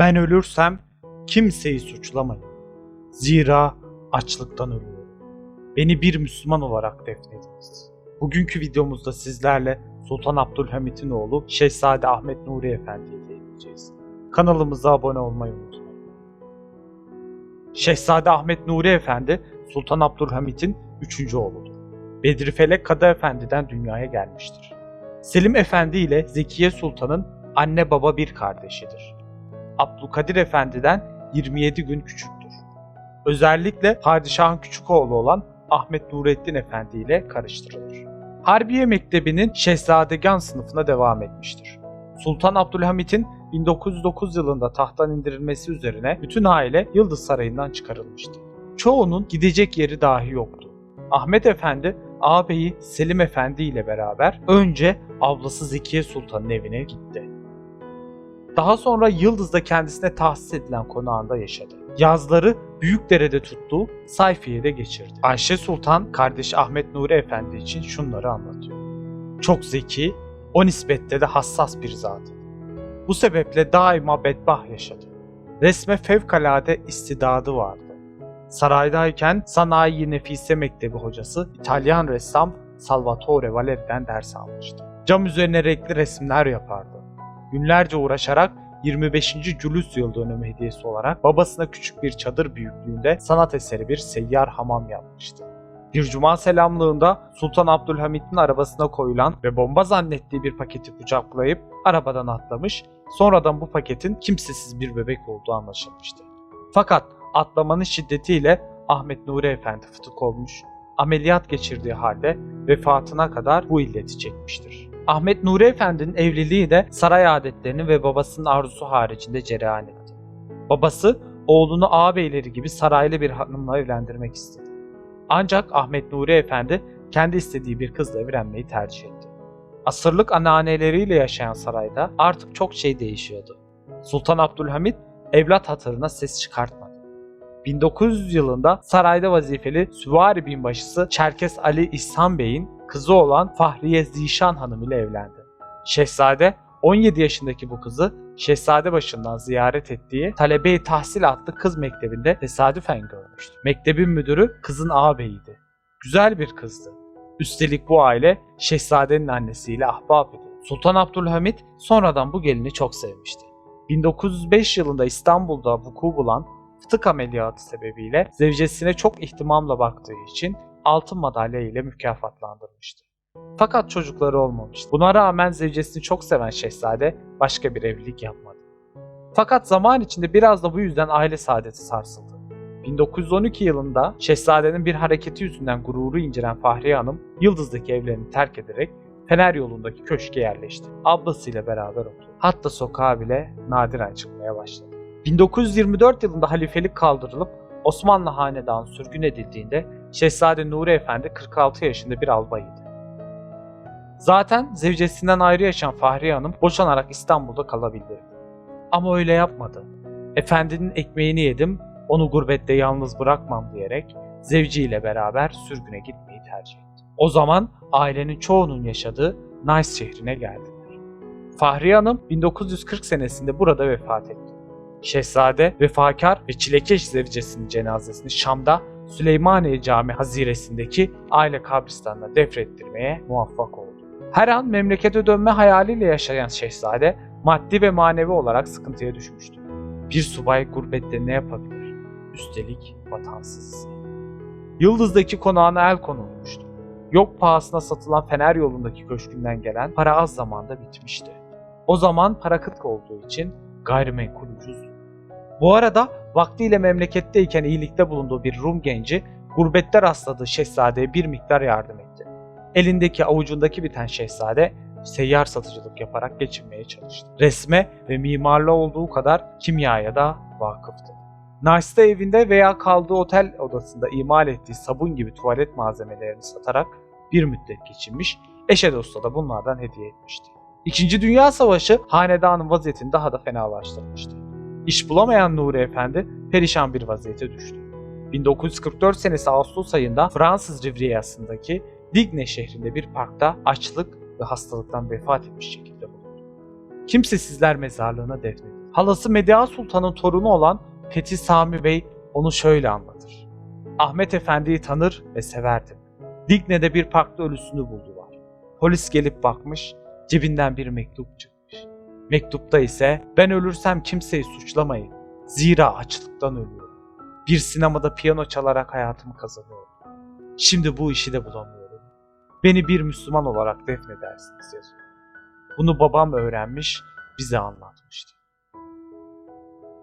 Ben ölürsem kimseyi suçlamayın. Zira açlıktan ölüyorum. Beni bir Müslüman olarak defnediniz. Bugünkü videomuzda sizlerle Sultan Abdülhamit'in oğlu Şehzade Ahmet Nuri Efendi'ye değineceğiz. Kanalımıza abone olmayı unutmayın. Şehzade Ahmet Nuri Efendi Sultan Abdülhamit'in üçüncü oğludur. Bedri Felek Kadı Efendi'den dünyaya gelmiştir. Selim Efendi ile Zekiye Sultan'ın anne baba bir kardeşidir. Abdülkadir Efendi'den 27 gün küçüktür. Özellikle padişahın küçük oğlu olan Ahmet Nurettin Efendi ile karıştırılır. Harbiye Mektebi'nin şehzadegan sınıfına devam etmiştir. Sultan Abdülhamit'in 1909 yılında tahttan indirilmesi üzerine bütün aile Yıldız Sarayı'ndan çıkarılmıştı. Çoğunun gidecek yeri dahi yoktu. Ahmet Efendi, ağabeyi Selim Efendi ile beraber önce ablası Zekiye Sultan'ın evine gitti. Daha sonra Yıldız'da kendisine tahsis edilen konağında yaşadı. Yazları Büyükdere'de tuttuğu Sayfiye'de geçirdi. Ayşe Sultan kardeşi Ahmet Nuri Efendi için şunları anlatıyor. Çok zeki, o nispette de hassas bir zat. Bu sebeple daima bedbah yaşadı. Resme fevkalade istidadı vardı. Saraydayken Sanayi Nefise Mektebi hocası İtalyan ressam Salvatore Valeri'den ders almıştı. Cam üzerine renkli resimler yapardı. Günlerce uğraşarak 25. Julius Yıl dönümü hediyesi olarak babasına küçük bir çadır büyüklüğünde sanat eseri bir seyyar hamam yapmıştı. Bir cuma selamlığında Sultan Abdülhamit'in arabasına koyulan ve bomba zannettiği bir paketi kucaklayıp arabadan atlamış, sonradan bu paketin kimsesiz bir bebek olduğu anlaşılmıştı. Fakat atlamanın şiddetiyle Ahmet Nuri Efendi fıtık olmuş, ameliyat geçirdiği halde vefatına kadar bu illeti çekmiştir. Ahmet Nuri Efendi'nin evliliği de saray adetlerinin ve babasının arzusu haricinde cereyan etti. Babası oğlunu ağabeyleri gibi saraylı bir hanımla evlendirmek istedi. Ancak Ahmet Nuri Efendi kendi istediği bir kızla evlenmeyi tercih etti. Asırlık anneanneleriyle yaşayan sarayda artık çok şey değişiyordu. Sultan Abdülhamit evlat hatırına ses çıkartmadı. 1900 yılında sarayda vazifeli süvari binbaşısı Çerkes Ali İhsan Bey'in kızı olan Fahriye Zişan Hanım ile evlendi. Şehzade 17 yaşındaki bu kızı Şehzade başından ziyaret ettiği Talebe-i Tahsil adlı kız mektebinde tesadüfen görmüştü. Mektebin müdürü kızın ağabeyiydi. Güzel bir kızdı. Üstelik bu aile şehzadenin annesiyle ahbap idi. Sultan Abdülhamit sonradan bu gelini çok sevmişti. 1905 yılında İstanbul'da vuku bulan fıtık ameliyatı sebebiyle zevcesine çok ihtimamla baktığı için altın madalya ile mükafatlandırmıştı. Fakat çocukları olmamıştı. Buna rağmen zevcesini çok seven şehzade başka bir evlilik yapmadı. Fakat zaman içinde biraz da bu yüzden aile saadeti sarsıldı. 1912 yılında şehzadenin bir hareketi yüzünden gururu inceren Fahriye Hanım Yıldız'daki evlerini terk ederek Fener yolundaki köşke yerleşti. Ablasıyla beraber oturdu. Hatta sokağa bile nadiren çıkmaya başladı. 1924 yılında halifelik kaldırılıp Osmanlı hanedanı sürgün edildiğinde Şehzade Nuri Efendi 46 yaşında bir albayıydı. Zaten zevcesinden ayrı yaşayan Fahriye Hanım boşanarak İstanbul'da kalabilirdi. Ama öyle yapmadı. Efendinin ekmeğini yedim, onu gurbette yalnız bırakmam diyerek zevciyle beraber sürgüne gitmeyi tercih etti. O zaman ailenin çoğunun yaşadığı Nice şehrine geldiler. Fahriye Hanım 1940 senesinde burada vefat etti. Şehzade, vefakar ve çilekeş zevcesinin cenazesini Şam'da Süleymaniye Cami haziresindeki aile kabristanına defrettirmeye muvaffak oldu. Her an memlekete dönme hayaliyle yaşayan şehzade maddi ve manevi olarak sıkıntıya düşmüştü. Bir subay gurbette ne yapabilir? Üstelik vatansız. Yıldız'daki konağına el konulmuştu. Yok pahasına satılan Fener yolundaki köşkünden gelen para az zamanda bitmişti. O zaman para kıtlık olduğu için gayrimenkul ucuzdu. Bu arada vaktiyle memleketteyken iyilikte bulunduğu bir Rum genci gurbette rastladığı şehzadeye bir miktar yardım etti. Elindeki avucundaki biten şehzade seyyar satıcılık yaparak geçinmeye çalıştı. Resme ve mimarlığa olduğu kadar kimyaya da vakıftı. Nice'da evinde veya kaldığı otel odasında imal ettiği sabun gibi tuvalet malzemelerini satarak bir müddet geçinmiş, eşe dosta da bunlardan hediye etmişti. İkinci Dünya Savaşı hanedanın vaziyetini daha da fenalaştırmıştı. İş bulamayan Nuri Efendi perişan bir vaziyete düştü. 1944 senesi Ağustos ayında Fransız Rivierası'ndaki Digne şehrinde bir parkta açlık ve hastalıktan vefat etmiş şekilde bulundu. kimsesizler mezarlığına defnedildi. Halası Medya Sultan'ın torunu olan Fethi Sami Bey onu şöyle anlatır. Ahmet Efendi'yi tanır ve severdim. Digne'de bir parkta ölüsünü buldular. Polis gelip bakmış, cebinden bir mektup çıkmış. Mektupta ise ben ölürsem kimseyi suçlamayın. Zira açlıktan ölüyorum. Bir sinemada piyano çalarak hayatımı kazanıyorum. Şimdi bu işi de bulamıyorum. Beni bir Müslüman olarak defnedersiniz yazıyor. Bunu babam öğrenmiş, bize anlatmıştı.